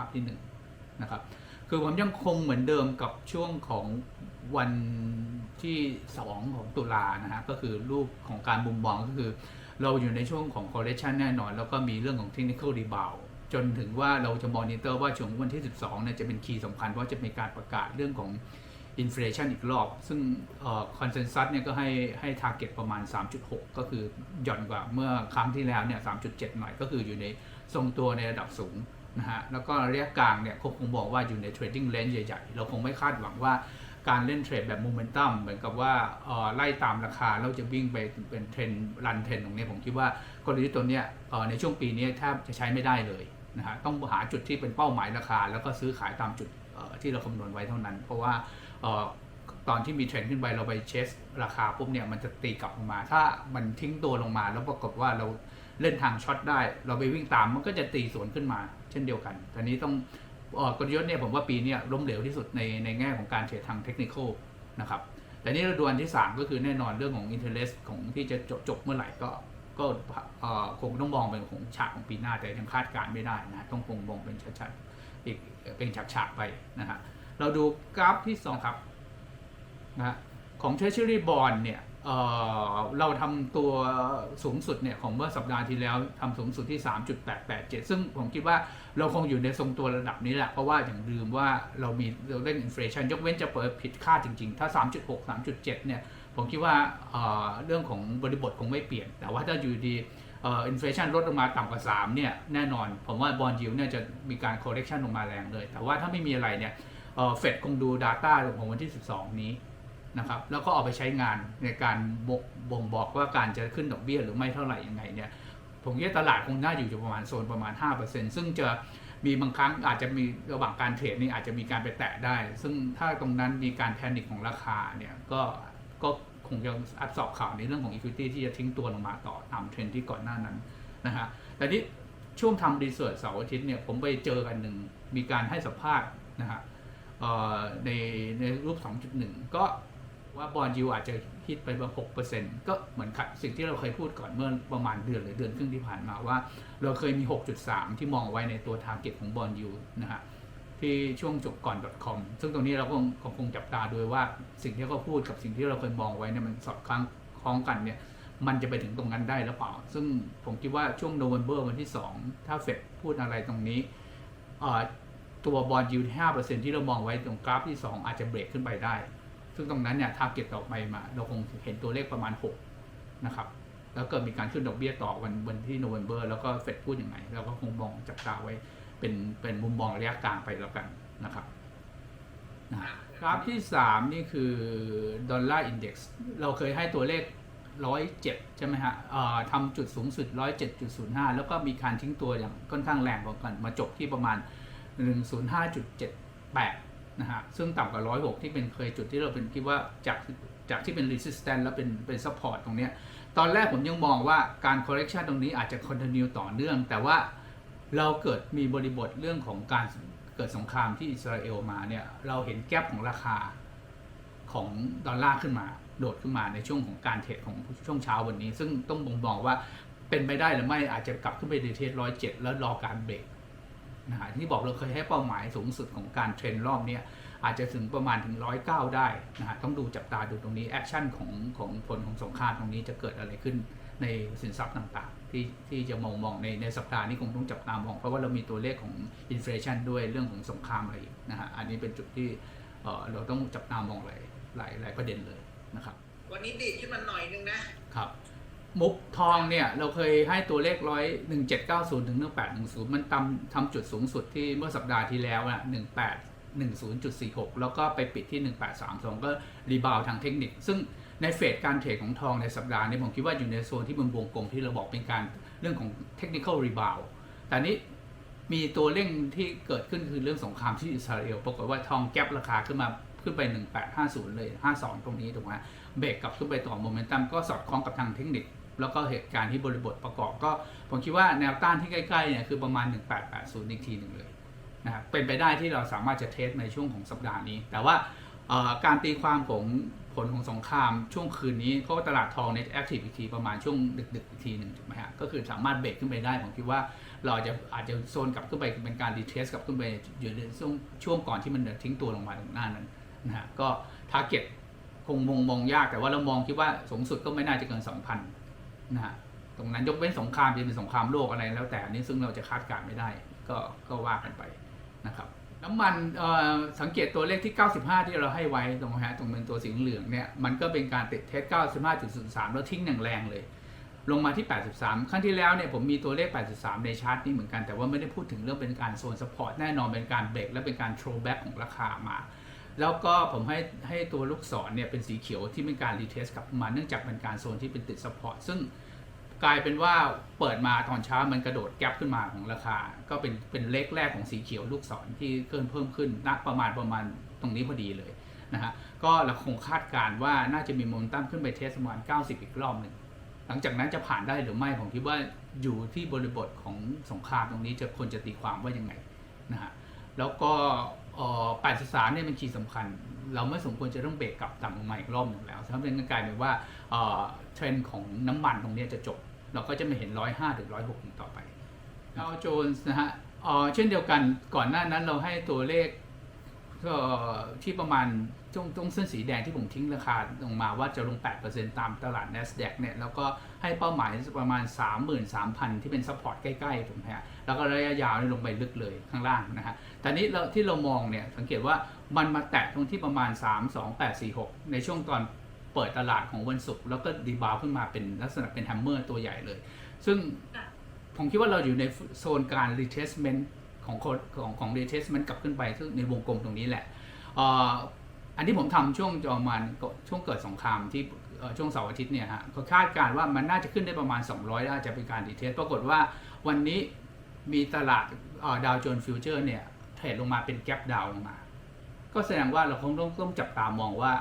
าพที่1นงนะครับ คือผมยังคงเหมือนเดิมกับช่วงของวันที่ 2 ของตุลานะฮะ ก็คือรูปของการมุมมองก็คือ เราอยู่ในช่วงของ correction แน่นอน แล้วก็มีเรื่องของ technical rebound จนถึงว่าเราจะมอนิเตอร์ว่าช่วงวันที่ 12เนี่ยจะเป็นคีย์สำคัญเพราะจะมีการประกาศเรื่องของ inflation อีกรอบ ซึ่งคอนเซนแซสเนี่ยก็ให้ให้ target ประมาณ 3.6 ก็คือหย่อนกว่าเมื่อครั้งที่แล้วเนี่ย 3.7 หน่อยก็คืออยู่ในทรงตัวในระดับสูง นะฮะแล้วก็ระยะกลางเนี่ยคงบอกว่าอยู่ใน trading range ใหญ่ๆ เราคงไม่คาดหวังว่าการเล่นเทรดแบบโมเมนตัมเหมือนกับว่าไล่ตามราคาแล้วจะวิ่งไปเป็นเทรนรันเทรนตรงนี้ผมคิดว่ากลยุทธ์ตัวเนี้ยในช่วงปีนี้แทบจะใช้ไม่ได้เลยนะฮะต้องหาจุดที่เป็นเป้าหมายราคา แล้วก็ซื้อขายตามจุดที่เราคำนวณไว้เท่านั้น เพราะว่าตอนที่มีเทรนด์ขึ้นไปเราไปเชสราคาปุ๊บเนี่ยมันจะตีกลับลงมา ถ้ามันทิ้งตัวลงมาแล้วปรากฏว่าเรา เล่นทางช็อตได้ เราไปวิ่งตามมันก็จะตีสวนขึ้นมา เช่นเดียวกันแต่นี้ต้องอ่อกลยุทธ์เนี่ยผมว่าปีนี้ล้มเหลวที่สุดในในแง่ของการเทรดทางเทคนิคอลนะครับแต่นี่เราดูอันที่ 3 ก็คือแน่นอนเรื่องของ interest ของที่จะจบจบเมื่อไหร่ก็ก็คงต้องมองเป็นของฉากของปีหน้าแต่ยังคาดการณ์ไม่ได้นะต้องคงมองเป็นชัดๆอีกเป็นฉากๆไปนะฮะเราดูกราฟที่ 2 ครับนะฮะของ Treasury Bond เนี่ย เเราทำตัวสูงสุดเนี่ยของเมื่อสัปดาห์ที่แล้วทำสูงสุดที่ 3.887 ซึ่งผมคิดว่าเราคงอยู่ในทรงตัวระดับนี้แหละ เพราะว่าอย่างลืมว่าเรามีเราเล่นอินฟลชันยกเว้นจะเปิดผิดคาดจริง ๆ ถ้า 3.6 3.7 เนี่ย ผมคิดว่าเเรื่องของบริบทคงไม่เปลี่ยน แต่ว่าถ้าอยู่ดีอินฟลชันลดลงมาต่ำกว่า 3 เนี่ย แน่นอน ผมว่าบอลยิวเนี่ยจะมีการ correction ลงมาแรงเลย แต่ว่าถ้าไม่มีอะไรเนี่ยเฟดคงดู Data ของวันที่ 12 นี้ นะครับแล้วก็เอาไปใช้งานในการบ,บ่งบอกว่าการจะขึ้นดอกเบี้ยหรือไม่เท่าไหร่ยังไงเนี่ยผมคิดว่าตลาดคงน่าอยู่อยู่ประมาณโซนประมาณ 5%ซึ่งจะมีบางครั้งอาจจะมีระหว่างการเทรดนี่อาจจะมีการไปแตะได้ ซึ่งถ้าตรงนั้นมีการแพนิคของราคาเนี่ยก็ก็คงจะอัดสอบข่าวในเรื่องของ equity ที่จะทิ้งตัวลงมาต่อตามเทรนที่ก่อนหน้านั้นนะฮะแต่นี้ช่วงทำรีเสิร์ชเสาร์อาทิตย์เนี่ยผมไปเจอกันหนึ่งมีการให้สัมภาษณ์นะฮะในในรูป 2.1 ก็ ว่าบอลยูอาจจะฮิตไปประมาณ6%ก็เหมือนสิ่งที่เราเคยพูดก่อนเมื่อประมาณเดือนหรือเดือนครึ่งที่ผ่านมาว่า เราเคยมี 6.3 ที่มองไว้ในตัว t a r g e t ของบอลยูนะฮะที่ช่วงจบก่อน .com ซึ่งตรงนี้เราก็คงคงจับตาด้วยว่าสิ่งที่เขาพูดกับสิ่งที่เราเคยมองไว้เนี่ยมันสอดคล้องคล้องกันเนี่ยมันจะไปถึงตรงนั้นได้หรือเปล่า ซึ่งผมคิดว่าช่วงโนเวม ber วันที่ 2 ถ้าเฟดพูดอะไรตรงนี้ตัวบอลยูห้าเปอร์เซ็นที่เรามองไว้ตรงกราฟที่ 2 อาจจะเบรกขึ้นไปได้ ซึ่งตรงนั้นเนี่ยทาร์เก็ตต่อไปมา เราคงเห็นตัวเลขประมาณ 6 นะครับ แล้วเกิดมีการขึ้นดอกเบี้ยต่อวันวันที่โนเวม ber แล้วก็เฟดพูดยังไงเราก็คงมองจับตาไว้เป็นเป็นมุมมองระยะกลางไปแล้วกันนะครับนะกราฟที่ 3 นี่คือดอลลาร์อินเด็กซ์เราเคยให้ตัวเลข 107 ใช่ไหมฮะเอ่อทำจุดสูงสุด 107.05 แล้วก็มีการทิ้งตัวอย่างค่อนข้างแรงพอกัน มาจบที่ประมาณ 105.78 นะฮะซึ่งต่ำกว่า106ที่เป็นเคยจุดที่เราเป็นคิดว่าจากจากที่เป็น resistance แล้วเป็นเป็น support ตรงเนี้ยตอนแรกผมยังมองว่าการ correction ตรงนี้อาจจะ continue ต่อเนื่อง แต่ว่าเราเกิดมีบริบทเรื่องของการเกิดสงครามที่อิสราเอลมาเนี่ยเราเห็นแกลบของราคาของดอลลาร์ขึ้นมา โดดขึ้นมาในช่วงของการเทรดของช่วงเช้าวันนี้ ซึ่งต้องบ่งบอกว่าเป็นไปได้หรือไม่อาจจะกลับขึ้นไปในเทรดร้อยเจ็ดแล้วรอการเบรก นะฮะที่บอกเราเคยให้เป้าหมายสูงสุดของการเทรนรอบเนี้ยอาจจะถึงประมาณถึงร้อยเก้าได้นะฮะต้องดูจับตาดูตรงนี้แอคชั่นของของผลของสงครามตรงนี้จะเกิดอะไรขึ้นในสินทรัพย์ต่างๆ ที่ที่จะมองมองในในสัปดาห์นี้คงต้องจับตามอง เพราะว่าเรามีตัวเลขของอินฟลชันด้วยเรื่องของสงครามอะไรอีกนะฮะอันนี้เป็นจุดที่เอ่อเราต้องจับตามองหลายหลายหลายประเด็นเลยนะครับ วันนี้ดีดขึ้นมาหน่อยนึงนะครับ มุกทองเนี่ย เราเคยให้ตัวเลขร้อยหนึ่งเจ็ดเก้าศูนย์ถึงหนึ่งแปดหนึ่งศูนย์มันทำทำจุดสูงสุดที่เมื่อสัปดาห์ที่แล้วนะหนึ่งแปดหนึ่งศูนย์จุดสี่หกแล้วก็ไปปิดที่หนึ่งแปดสามสองก็รีบาวทางเทคนิค ซึ่งในเฟสการเทรดของทองในสัปดาห์นี้ผมคิดว่าอยู่ในโซนที่มันวงกลมที่เราบอกเป็นการเรื่องของเทคนิคอลรีบาวแต่นี้มีตัวเร่งที่เกิดขึ้นคือเรื่องสงครามที่อิสราเอลปรากฏว่าทองแก๊ปราคาขึ้นมาขึ้นไป 1850 เลย 52 ตรงนี้ถูกไหมเบรกกลับขึ้นไปต่อโมเมนตัมก็สอดคล้องกับทางเทคนิค แล้วก็เหตุการณ์ที่บริบทประกอบก็ ผมคิดว่าแนวต้านที่ใกล้ๆเนี่ยคือประมาณ 1880 อีกทีหนึ่งเลยนะครับเป็นไปได้ที่เราสามารถจะเทสในช่วงของสัปดาห์นี้ แต่ว่าการตีความของผลของสงครามช่วงคืนนี้เพราะว่าตลาดทองเนี่ยแอคทีฟอีกทีประมาณช่วงดึกๆอีกทีหนึ่งถูกไหมฮะก็คือสามารถเบรกขึ้นไปได้ผมคิดว่าเราจะอาจจะโซนกลับขึ้นไปเป็นการรีเทสกลับขึ้นไปอยู่ในช่วงช่วงก่อนที่มันทิ้งตัวลงมาตรงหน้านั้นนะฮะก็ทาร์เก็ตคงมองมองยากแต่ว่าเรามองคิดว่าสูงสุดก็ไม่น่าจะเกิน 2,000 นะฮะตรงนั้นยกเว้นสงครามจะเป็นสงครามโลกอะไรแล้วแต่อันนี้ซึ่งเราจะคาดการณ์ไม่ได้ ก็ก็ว่ากันไปนะครับน้ำมันสังเกตตัวเลขที่ 95 ที่เราให้ไว้ตรงนะฮะตรงเป็นตัวสีเหลืองเนี่ยมันก็เป็นการติดเทส 95.03 แล้วทิ้งอย่างแรงเลย ลงมาที่ 83 ครั้งที่แล้วเนี่ยผมมีตัวเลข 83 ในชาร์ตนี้เหมือนกันแต่ว่าไม่ได้พูดถึงเรื่องเป็นการโซนสปอร์ตแน่นอนเป็นการเบรกและเป็นการโทรแบ็กของราคามา แล้วก็ผมให้ให้ตัวลูกศรเนี่ยเป็นสีเขียวที่เป็นการรีเทสกลับมาเนื่องจากเป็นการโซนที่เป็นติดสปอร์ตซึ่งกลายเป็นว่าเปิดมาตอนเช้ามันกระโดดแกลบขึ้นมาของราคา ก็เป็นเป็นเลขแรกของสีเขียวลูกศรที่เพิ่มเพิ่มขึ้นณประมาณประมาณตรงนี้พอดีเลยนะฮะก็เราคงคาดการณ์ว่าน่าจะมีโมเมนตัมขึ้นไปเทสประมาณ 90 อีกรอบหนึ่งหลังจากนั้นจะผ่านได้หรือไม่ผมคิดว่าอยู่ที่บริบทของสงครามตรงนี้จะควรจะตีความว่ายังไงนะฮะแล้วก็ 83เนี่ยเป็นคีย์สำคัญ เราไม่สมควรจะต้องเบรกกลับต่ำลงมาอีกรอบหนึ่งแล้วถ้าเป็นกลายเป็นว่าเทรนด์ของน้ำมันตรงนี้จะจบ เราก็จะไม่เห็น 105ถึง106อีกต่อไปดาวโจนส์นะฮะเช่นเดียวกันก่อนหน้านั้นเราให้ตัวเลข ก็ที่ประมาณตรงตรงเส้นสีแดงที่ผมทิ้งราคาลงมาว่าจะลง 8%ตามตลาด NASDAQ เนี่ยแล้วก็ให้เป้าหมายประมาณ 33,000 ที่เป็นซัพพอร์ตใกล้ๆถูกไหมฮะแล้วก็ระยะยาวนี่ลงไปลึกเลยข้างล่างนะฮะต่นี้เราที่เรามองเนี่ยสังเกตว่ามันมาแตะตรงที่ประมาณ 32846 ในช่วงตอนเปิดตลาดของวันศุกร์แล้วก็ดีบาวขึ้นมาเป็นลักษณะเป็นแฮมเมอร์ตัวใหญ่เลย ซึ่งผมคิดว่าเราอยู่ในโซนการ retestment ของของของ retestment กลับขึ้นไปซึ่งในวงกลมตรงนี้แหละอันที่ผมทำช่วงประมาณช่วงเกิดสงครามที่ช่วงเสาร์อาทิตย์เนี่ยฮะก็คาดการ์ว่ามันน่าจะขึ้นได้ประมาณ 200แล้วอาจจะเป็นการ retest ปรากฏว่าวันนี้มีตลาดดาวโจนส์ฟิวเจอร์เนี่ยเทรดลงมาเป็นแก p ดาวลงมา ก็แสดงว่าเราคงต้องต้องจับตามองว่า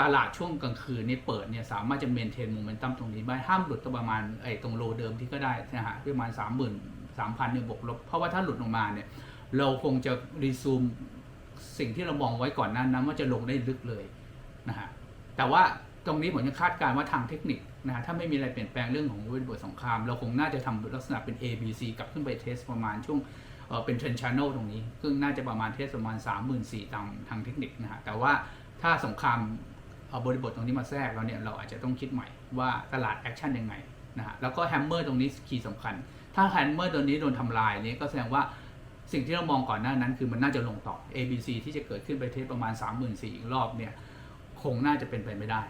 ตลาดช่วงกลางคืนนี่เปิดเนี่ยสามารถจะเมนเทนโมเมนตัมตรงนี้ได้ห้ามหลุดตัวประมาณไอ้ตรงโลเดิมที่ก็ได้นะฮะประมาณ 3 0 0 0 0 3,000เนี่ยบวกลบ เพราะว่าถ้าหลุดลงมาเนี่ยเราคงจะรีซูมสิ่งที่เรามองไว้ก่อนหนั้นนั้นว่าจะลงได้ลึกเลยนะฮะแต่ว่าตรงนี้ผมยังคาดการณ์ว่าทางเทคนิคนะฮะถ้าไม่มีอะไรเปลี่ยนแปลงเรื่องของบริบทสงคราม เราคงน่าจะทำลักษณะเป็น A B C กลับขึ้นไปเทสประมาณช่วงเป็นเทรนช h น n ลตรงนี้ซึ่งน่าจะประมาณเทสประมาณ 3 4 0 0 0ตามทางเทคนิคนะฮะแต่ว่าถ้าสงครามเอาบริบทตรงนี้มาแทรกแล้วเนี่ยเราอาจจะต้องคิดใหม่ว่าตลาดแอคชั่นยังไงนะฮะแล้วก็แฮมเมอร์ตรงนี้คีย์สำคัญ ถ้าแฮมเมอร์ตัวนี้โดนทำลายนี่ก็แสดงว่าสิ่งที่เรามองก่อนหน้านั้นคือมันน่าจะลงต่อ A B C ที่จะเกิดขึ้นไปเทสประมาณ 3 4 0 0 0อีกรอบเนี่ยคงน่าจะเป็นไปไม่ได้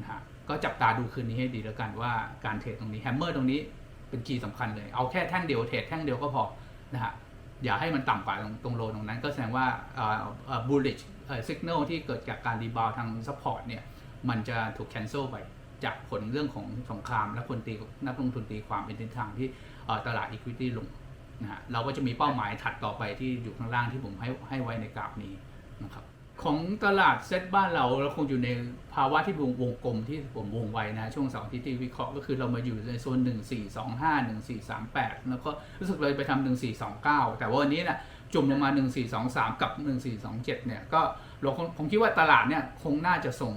นะฮะก็จับตาดูคืนนี้ให้ดีแล้วกันว่าการเทรดตรงนี้แฮมเมอร์ตรงนี้เป็นคีย์สำคัญเลย เอาแค่แท่งเดียวเทรดแท่งเดียวก็พอนะฮะอย่าให้มันต่ำกว่าตรงตรงโลตรงนั้น ก็แสดงว่าเอ่อเอ่อ bullish เอ่อ signal ที่เกิดจากการรีบาวทาง support เนี่ยมันจะถูก cancel ไป จากผลเรื่องของสงคราม และคนตีนักลงทุนตีความเป็นทิศทางที่ตลาด equity ลงนะฮะเราก็จะมีเป้าหมายถัดต่อไปที่อยู่ข้างล่างที่ผมให้ให้ไว้ในกราฟนี้นะครับของตลาดเซ็ตบ้านเราเราคงอยู่ในภาวะที่วงวงกลมที่ผมวงไว้นะ ช่วงสอาที่ที่วิเคราะห์ก็คือเรามาอยู่ในโซน 1 4 2 5 1 4 3 8 แล้วก็รู้สึกเลยไปทำ1 4 2 9 แต่ว่าวันนี้นะจุ่มลงมา 1 4 2 3 กับ 1 4 2 7 เนี่ยก็เราคงผมคิดว่าตลาดเนี่ยคงน่าจะทรง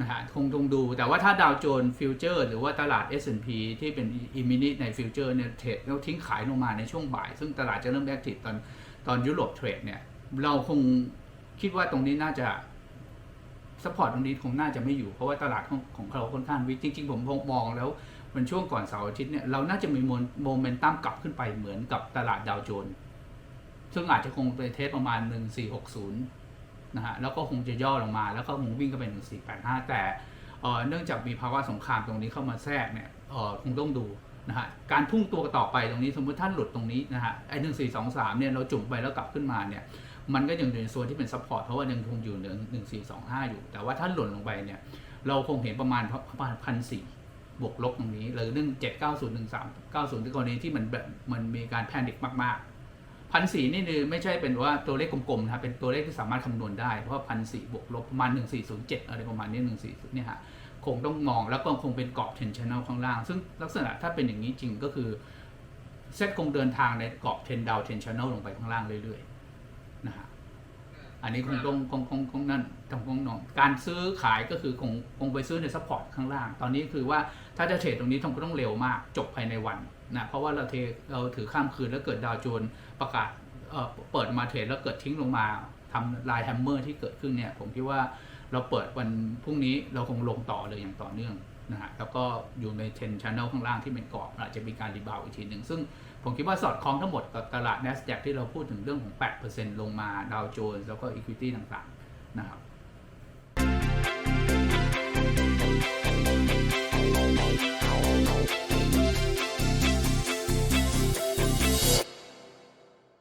นะฮะคงตรงดู แต่ว่าถ้าดาวโจนส์ฟิวเจอร์หรือว่าตลาด S&P ที่เป็นอิมินิในฟิวเจอร์เนี่ยเทรดแล้วทิ้งขายลงมาในช่วงบ่าย ซึ่งตลาดจะเริ่มแอคทีฟตอนตอนยุโรปเทรดเนี่ย เราคงคิดว่าตรงนี้น่าจะสปอร์ตตรงนี้คงน่าจะไม่อยู่ เพราะว่าตลาดของของเราค่อนข้างวิกจริง ๆ ผมมองแล้วมันช่วงก่อนเสาร์อาทิตย์เนี่ยเราน่าจะมีโมเมนตัมกลับขึ้นไปเหมือนกับตลาดดาวโจนส์ซึ่งอาจจะคงไปเทสประมาณ 1460 นะฮะแล้วก็คงจะย่อลงมาแล้วก็คงวิ่งก็เป็น1485 แต่เอ่เนื่องจากมีภาวะสงครามตรงนี้เข้ามาแทรกเนี่ยคงต้องดูนะฮะการพุ่งตัวต่อไปตรงนี้สมมติท่านหลุดตรงนี้นะฮะไอ้1423เนี่ยเราจุ่มไปแล้วกลับขึ้นมาเนี่ยมันก็ยังอยู่ในโซนที่เป็นซัพพอร์ตเพราะว่ายังคงอยู่เหนือหนึ่งสี่สองห้าอยู่ แต่ว่าถ้าหล่นลงไปเนี่ยเราคงเห็นประมาณประมาณพันสี่บวกลบตรงนี้หรือหนึ่งเจ็ดเก้าศูนย์หนึ่งสามเก้าศูนย์ที่กรณีที่มันแบบมันมีการแพนิคมากๆ พันสี่นี่คือไม่ใช่เป็นว่าตัวเลขกลมๆนะครับเป็นตัวเลขที่สามารถคำนวณได้ เพราะว่าพันสี่บวกลบประมาณหนึ่งสี่ศูนย์เจ็ดอะไรประมาณนี้หนึ่งสี่เนี่ยฮะคงต้องมองแล้วก็คงเป็นกรอบเทนชันแนลข้างล่าง ซึ่งลักษณะถ้าเป็นอย่างนี้จริงก็คือเซตคงเดินทางในกรอบเทนดาวเทนชันแนลลงไปข้างล่างเรื่อยๆนะฮะอันนี้คงต้องคงคงคงนั่นต้องคงนองการซื้อขายก็คือคงคงไปซื้อในซัพพอร์ตข้างล่าง ตอนนี้คือว่าถ้าจะเทรดตรงนี้ต้องต้องเร็วมากจบภายในวัน นะเพราะว่าเราเทเราถือข้ามคืนแล้วเกิดดาวโจนประกาศเเปิดมาเทรดแล้วเกิดทิ้งลงมาทำลายแฮมเมอร์ที่เกิดขึ้นเนี่ยผมคิดว่าเราเปิดวันพรุ่งนี้เราคงลงต่อเลยอย่างต่อเนื่องนะฮะแล้วก็อยู่ในเทนช n น e l ข้างล่างที่เป็นกรอบอาจจะมีการรีบาวอีกทีหนึ่งซึ่งผมคิดว่าสอดคล้องทั้งหมดกับตลาด NASDAQ ที่เราพูดถึงเรื่องของ 8%ลงมาดาวโจนส์แล้วก็ Equity ต่างๆนะครับ